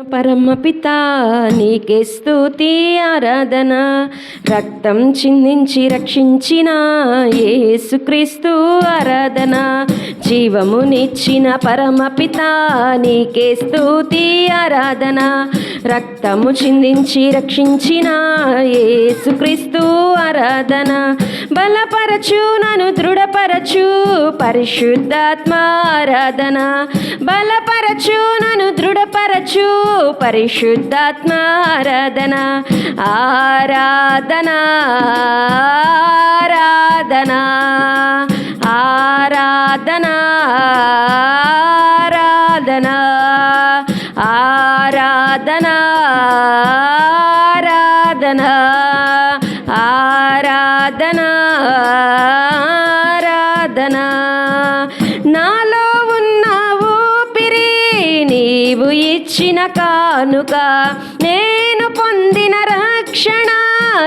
పరమపిత నీకే స్తుతి ఆరాధన. రక్తం చిందించి రక్షించిన యేసుక్రీస్తు ఆరాధన. జీవమునిచ్చిన పరమపిత నీకే స్తుతి ఆరాధన. రక్తము చిందించి రక్షించిన యేసుక్రీస్తు ఆరాధన. బలపరచు నన్ను దృఢపరచు. పరిశుద్ధాత్మారాధన బలపరచు నన్ను దృఢపరచు. పరిశుద్ధాత్మారాధన ఆరాధన. ఆరాధన. ఆరాధన. ఆరాధన. ఆరాధన. ఆరాధన. నీవు ఇచ్చిన కానుక నేను పొందిన రక్షణ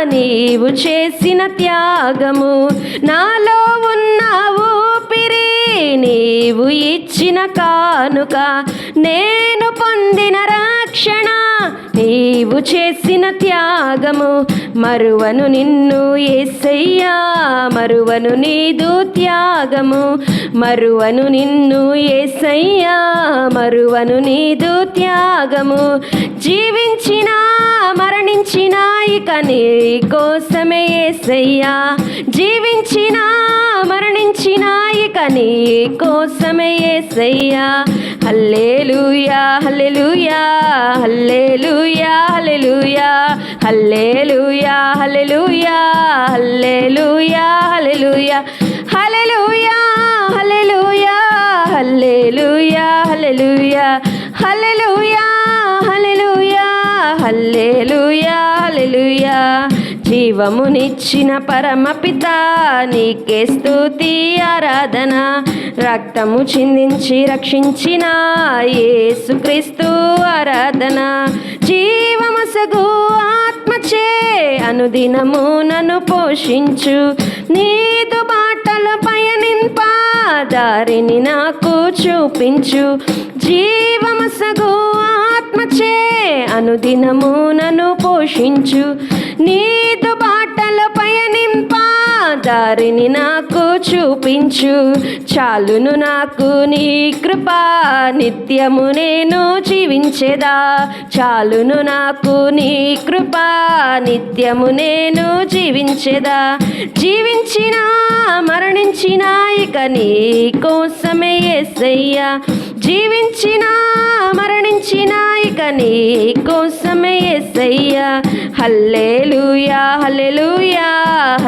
నీవు చేసిన త్యాగము. నాలో ఉన్న ఊపిరి నీవు ఇచ్చిన కానుక నేను పొందిన రక్షణ నీవు చేసిన త్యాగము. మరువను నిన్ను ఏసయ్యా. మరువను నీదు త్యాగము మరువను నిన్ను ఏసయ్యా మరువను నీదు త్యాగము జీవించిన మరణించిన ఇక నీ కోసమే ఏసయ్యా. జీవించిన మరణించిన ఇక నీ కోసమే ఏసయ్యా. హల్లేలుయా హల్లెలూయా హల్లేలుయా హల్లెలూయా. హల్లెలూయా హల్లెలూయా హల్లెలూయా హల్లెలూయా హల్లెలూయా హల్లెలూయా హల్లెలూయా హల్లెలూయా హల్లెలూయా హల్లెలూయా హల్లెలూయా హల్లెలూయా జీవమునిచ్చిన పరమపిత నీకే స్తుతి ఆరాధన రక్తము చిందించి రక్షించిన యేసుక్రీస్తు ఆరాధన జీవమసగు ఆత్మచే అనుదినము నన్ను పోషించు. నీదు బాటల పయనింప దారిని నాకు చూపించు. జీవమసగు ఆత్మచే అనుదినము నన్ను పోషించు. నీ దారిని నాకు చూపించు. చాలును నాకు నీ కృప నిత్యము నేను జీవించేదా. చాలును నాకు నీ కృప నిత్యము నేను జీవించేదా. జీవించినా మరణించినా ఇక నీ కోసమే ఎస్సయ్యా జీవించినా మరణించినా ఇక నీ కోసమే Yesayya hallelujah hallelujah.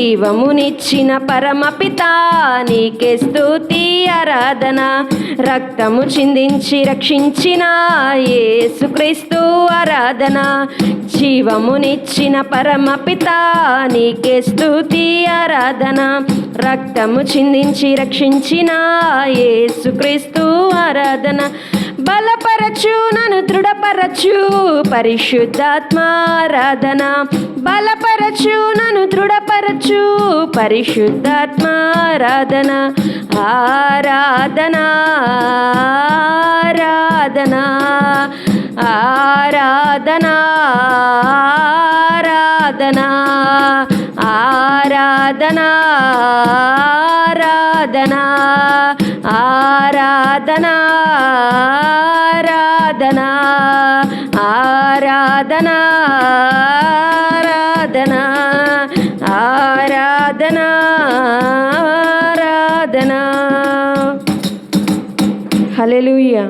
జీవమునిచ్చిన పరమపిత నీకే స్తుతి ఆరాధన. రక్తము చిందించి రక్షించిన యేసుక్రీస్తు ఆరాధన. జీవమునిచ్చిన పరమపిత నీకే స్తుతి ఆరాధన. రక్తము చిందించి రక్షించిన యేసుక్రీస్తు ఆరాధన. బలపరచు నన్ను దృఢపరచు పరిశుద్ధాత్మారాధన బలపరచు నన్ను దృఢపరచు పరిశుద్ధాత్మారాధన ఆరాధన ఆరాధన ఆరాధన ఆరాధన ఆరాధన ఆరాధన ఆరాధన. ఆరాధనా ఆరాధనా ఆరాధనా ఆరాధనా ఆరాధనా. హలెలుయ్యా